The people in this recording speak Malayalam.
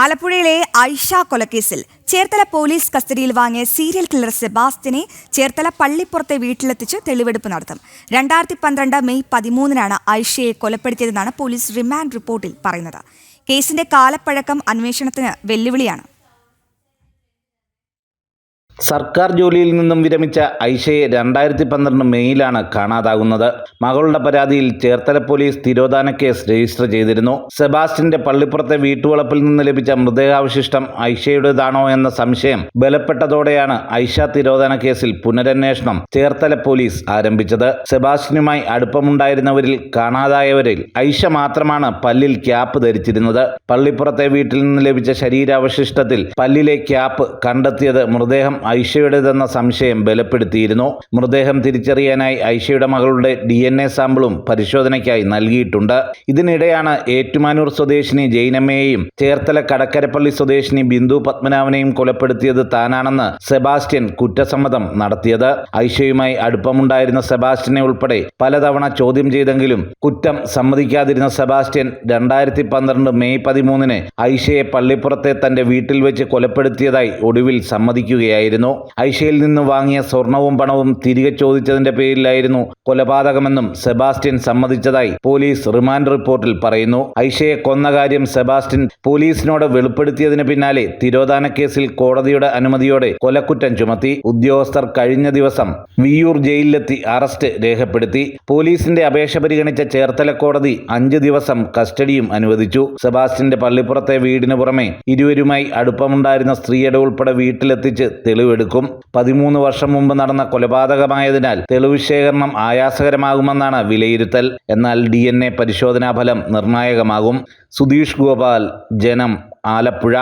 ആലപ്പുഴയിലെ ഐഷ കൊലക്കേസിൽ ചേർത്തല പോലീസ് കസ്റ്റഡിയിൽ വാങ്ങിയ സീരിയൽ കില്ലർ സെബാസ്റ്റിനെ ചേർത്തല പള്ളിപ്പുറത്തെ വീട്ടിലെത്തിച്ച് തെളിവെടുപ്പ് നടത്തും. രണ്ടായിരത്തി പന്ത്രണ്ട് മെയ് പതിമൂന്നിനാണ് ഐഷയെ കൊലപ്പെടുത്തിയതെന്നാണ് പോലീസ് റിമാൻഡ് റിപ്പോർട്ടിൽ പറയുന്നത്. കേസിന്റെ കാലപ്പഴക്കം അന്വേഷണത്തിന് വെല്ലുവിളിയാണ്. സർക്കാർ ജോലിയിൽ നിന്നും വിരമിച്ച ഐഷയെ രണ്ടായിരത്തി പന്ത്രണ്ട് മെയ്യിലാണ് കാണാതാകുന്നത്. മകളുടെ പരാതിയിൽ ചേർത്തല പോലീസ് തിരോധാന കേസ് രജിസ്റ്റർ ചെയ്തിരുന്നു. സെബാസ്റ്റിന്റെ പള്ളിപ്പുറത്തെ വീട്ടുവളപ്പിൽ നിന്ന് ലഭിച്ച മൃതദേഹാവശിഷ്ടം ഐഷയുടേതാണോ എന്ന സംശയം ബലപ്പെട്ടതോടെയാണ് ഐഷ തിരോധാന കേസിൽ പുനരന്വേഷണം ചേർത്തല പോലീസ് ആരംഭിച്ചത്. സെബാസ്റ്റിനുമായി അടുപ്പമുണ്ടായിരുന്നവരിൽ കാണാതായവരിൽ ഐഷ മാത്രമാണ് പല്ലിൽ ക്യാപ്പ് ധരിച്ചിരുന്നത്. പള്ളിപ്പുറത്തെ വീട്ടിൽ നിന്ന് ലഭിച്ച ശരീരാവശിഷ്ടത്തിൽ പല്ലിലെ ക്യാപ്പ് കണ്ടെത്തിയത് മൃതദേഹം ഐഷയുടേതെന്ന സംശയം ബലപ്പെടുത്തിയിരുന്നു. മൃതദേഹം തിരിച്ചറിയാനായി ഐഷയുടെ മകളുടെ ഡി സാമ്പിളും പരിശോധനയ്ക്കായി നൽകിയിട്ടുണ്ട്. ഇതിനിടെയാണ് ഏറ്റുമാനൂർ സ്വദേശിനി ജൈനമ്മയെയും ചേർത്തല കടക്കരപ്പള്ളി സ്വദേശിനി ബിന്ദു പത്മനാഭനെയും കൊലപ്പെടുത്തിയത് താനാണെന്ന് സെബാസ്റ്റ്യൻ കുറ്റസമ്മതം നടത്തിയത്. ഐഷയുമായി അടുപ്പമുണ്ടായിരുന്ന സെബാസ്റ്റ്യനെ ഉൾപ്പെടെ പലതവണ ചോദ്യം ചെയ്തെങ്കിലും കുറ്റം സമ്മതിക്കാതിരുന്ന സെബാസ്റ്റ്യൻ രണ്ടായിരത്തി പന്ത്രണ്ട് മെയ് പതിമൂന്നിന് ഐഷയെ പള്ളിപ്പുറത്തെ തന്റെ വീട്ടിൽ വെച്ച് കൊലപ്പെടുത്തിയതായി ഒടുവിൽ സമ്മതിക്കുകയായിരുന്നു. ഐഷയിൽ നിന്ന് വാങ്ങിയ സ്വർണവും പണവും തിരികെ ചോദിച്ചതിന്റെ പേരിലായിരുന്നു കൊലപാതകമെന്നും സെബാസ്റ്റ്യൻ സമ്മതിച്ചതായി പോലീസ് റിമാൻഡ് റിപ്പോർട്ടിൽ പറയുന്നു. ഐഷയെ കൊന്ന കാര്യം സെബാസ്റ്റ്യൻ പോലീസിനോട് വെളിപ്പെടുത്തിയതിന് പിന്നാലെ തിരോധാന കേസിൽ കോടതിയുടെ അനുമതിയോടെ കൊലക്കുറ്റം ചുമത്തി. ഉദ്യോഗസ്ഥർ കഴിഞ്ഞ ദിവസം വിയൂർ ജയിലിലെത്തി അറസ്റ്റ് രേഖപ്പെടുത്തി. പോലീസിന്റെ അപേക്ഷ പരിഗണിച്ച ചേർത്തല കോടതി അഞ്ച് ദിവസം കസ്റ്റഡിയും അനുവദിച്ചു. സെബാസ്റ്റ്യന്റെ പള്ളിപ്പുറത്തെ വീടിന് പുറമെ ഇരുവരുമായി അടുപ്പമുണ്ടായിരുന്ന സ്ത്രീയുടെ ഉൾപ്പെടെ വീട്ടിലെത്തിച്ച് തെളിവെടുക്കും. പതിമൂന്ന് വർഷം മുമ്പ് നടന്ന കൊലപാതകമായതിനാൽ തെളിവ് ശേഖരണം ആയാസകരമാകുമെന്നാണ് വിലയിരുത്തൽ. എന്നാൽ ഡി എൻ എ പരിശോധനാ ഫലം നിർണായകമാകും. സുധീഷ് ഗോപാൽ ജനം ആലപ്പുഴ.